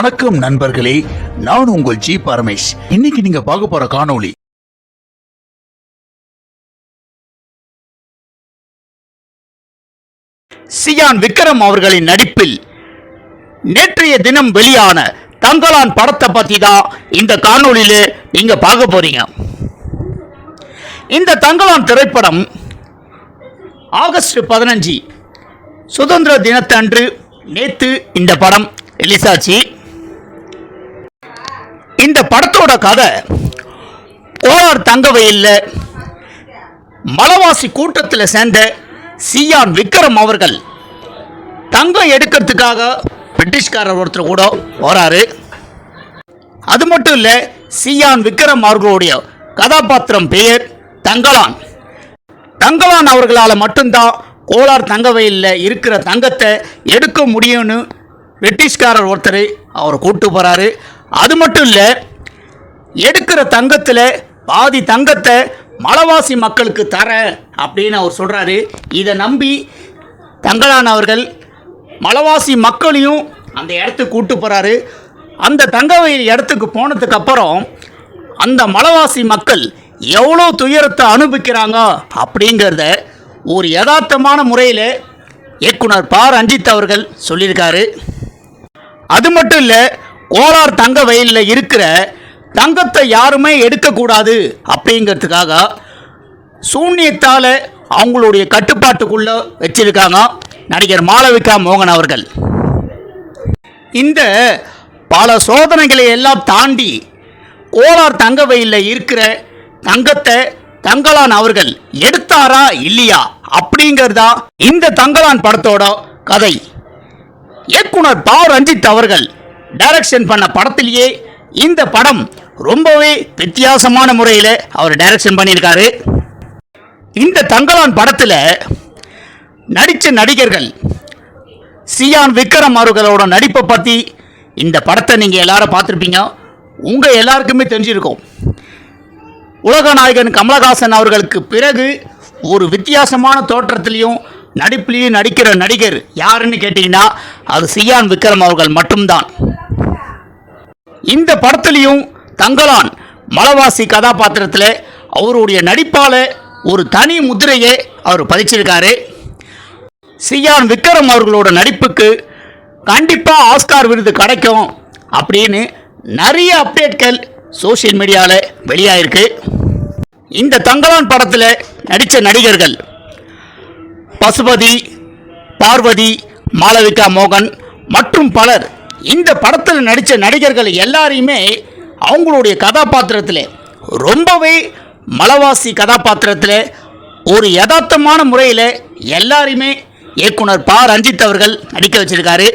வணக்கம் நண்பர்களே நான் உங்கள் ஜி பரமேஷ். இன்னைக்கு நீங்க பார்க்க போற காணொளி சியான் விக்ரம் அவர்களின் நடிப்பில். நேற்றைய தினம் வெளியான தங்கலான் படத்தை பத்தி தான் இந்த காணொளியில நீங்க பார்க்க போறீங்க. இந்த தங்கலான் திரைப்படம் ஆகஸ்ட் பதினஞ்சு சுதந்திர தினத்தன்று நேத்து இந்த படம் ரிலீஸ் ஆச்சு. இந்த படத்தோட கதை கோலார் தங்கவயல்ல மலவாசி கூட்டத்தில் சேர்ந்த சியான் விக்ரம் அவர்கள் தங்கம் எடுக்கிறதுக்காக பிரிட்டிஷ்காரர் ஒருத்தர் கூட போறாரு அது மட்டும் இல்லை சியான் விக்ரம் அவர்களுடைய கதாபாத்திரம் பெயர் தங்கலான் தங்கலான் அவர்களால் மட்டும்தான் கோலார் தங்கவயலில் இருக்கிற தங்கத்தை எடுக்க முடியும்னு பிரிட்டிஷ்காரர் ஒருத்தர் அவர் கூட்டு போகிறாரு அது மட்டும் இல்லை எடுக்கிற தங்கத்தில் பாதி தங்கத்தை மலவாசி மக்களுக்கு தரேன் அப்படின்னு அவர் சொல்கிறாரு இதை நம்பி தங்கலான் அவர்கள் மலவாசி மக்களையும் அந்த இடத்துக்கு கூட்டு போகிறாரு அந்த தங்கவயல் இடத்துக்கு போனதுக்கப்புறம் அந்த மலவாசி மக்கள் எவ்வளோ துயரத்தை அனுபவிக்கிறாங்க அப்படிங்கிறத ஒரு யதார்த்தமான முறையில் இயக்குனர் பா. ரஞ்சித் அவர்கள் சொல்லியிருக்காரு. அது மட்டும் இல்லை கோலார் தங்க வயலில் இருக்கிற தங்கத்தை யாருமே எடுக்கக்கூடாது அப்படிங்கிறதுக்காக சூன்யத்தால் அவங்களுடைய கட்டுப்பாட்டுக்குள்ளே வச்சிருக்காங்க நடிகர் மாளவிகா மோகன் அவர்கள். இந்த பல சோதனைகளை எல்லாம் தாண்டி கோலார் தங்க வயலில் இருக்கிற தங்கத்தை தங்கலான் அவர்கள் எடுத்தாரா இல்லையா அப்படிங்கிறதா இந்த தங்கலான் படத்தோட கதை. இயக்குனர் பா. ரஞ்சித் அவர்கள் டைரக்ஷன் பண்ண படத்திலேயே இந்த படம் ரொம்பவே வித்தியாசமான முறையில் அவர் டைரக்ஷன் பண்ணியிருக்காரு. இந்த தங்கலான் படத்தில் நடித்த நடிகர்கள் சியான் விக்ரம் அவர்களோட நடிப்பை பற்றி இந்த படத்தை நீங்கள் எல்லாரும் பார்த்துருப்பீங்க. உங்கள் எல்லாருக்குமே தெரிஞ்சிருக்கும். உலக நாயகன் கமலஹாசன் அவர்களுக்கு பிறகு ஒரு வித்தியாசமான தோற்றத்திலையும் நடிப்புலையும் நடிக்கிற நடிகர் யாருன்னு கேட்டிங்கன்னா அது சியான் விக்ரம் அவர்கள் மட்டும்தான். இந்த படத்துலையும் தங்கலான் மலவாசி கதாபாத்திரத்தில் அவருடைய நடிப்பால் ஒரு தனி முத்திரையை அவர் பதிச்சிருக்காரு. சியான் விக்ரம் அவர்களோட நடிப்புக்கு கண்டிப்பாக ஆஸ்கார் விருது கிடைக்கும் அப்படின்னு நிறைய அப்டேட்கள் சோஷியல் மீடியாவில் வெளியாயிருக்கு. இந்த தங்கலான் படத்தில் நடித்த நடிகர்கள் பசுபதி பார்வதி மாளவிகா மோகன் மற்றும் பலர் இந்த படத்தில் நடித்த நடிகர்கள் எல்லாரையுமே அவங்களுடைய கதாபாத்திரத்தில் ரொம்பவே மலவாசி கதாபாத்திரத்தில் ஒரு யதார்த்தமான முறையில் எல்லாரையுமே இயக்குனர் பா. ரஞ்சித் அவர்கள் நடிக்க வச்சிருக்காரு.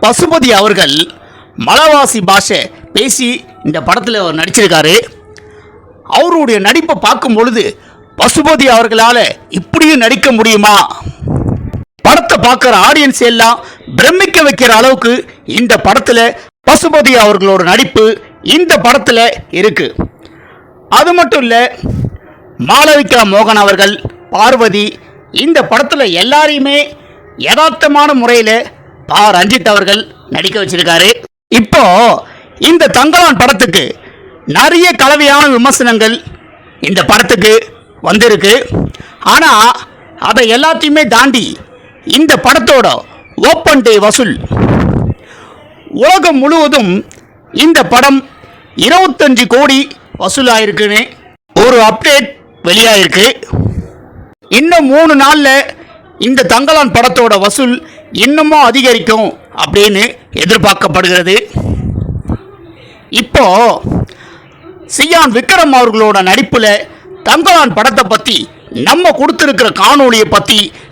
பசுபதி அவர்கள் மலவாசி பாஷை பேசி இந்த படத்தில் அவர் நடிச்சிருக்காரு. அவருடைய நடிப்பை பார்க்கும் பொழுது பசுபதி அவர்களால் இப்படியும் நடிக்க முடியுமா? பார்க்குற ஆடியன்ஸ் எல்லாம் பிரமிக்க வைக்கிற அளவுக்கு இந்த படத்தில் பசுபதி அவர்களோட நடிப்பு இந்த படத்தில் இருக்கு. அது மட்டும் இல்லை மாளவிகா மோகன் அவர்கள் பார்வதி இந்த படத்தில் எல்லாரையுமே யதார்த்தமான முறையில் பா. ரஞ்சித் அவர்கள் நடிக்க வச்சிருக்காரு. இப்போ இந்த தங்கலான் படத்துக்கு நிறைய கலவையான விமர்சனங்கள் இந்த படத்துக்கு வந்திருக்கு. ஆனால் அதை எல்லாத்தையுமே தாண்டி இந்த படத்தோட ஓப்பன் டே வசூல். உலகம் முழுவதும் இந்த படம் இருபத்தஞ்சு கோடி வசூலாயிருக்குன்னு ஒரு அப்டேட் வெளியாயிருக்கு. இன்னும் மூணு நாளில் இந்த தங்கலான் படத்தோட வசூல் இன்னமும் அதிகரிக்கும் அப்படின்னு எதிர்பார்க்கப்படுகிறது. இப்போ சியான் விக்ரம் அவர்களோட நடிப்பில் தங்கலான் படத்தை பற்றி நம்ம கொடுத்துருக்கிற காணொலியை பற்றி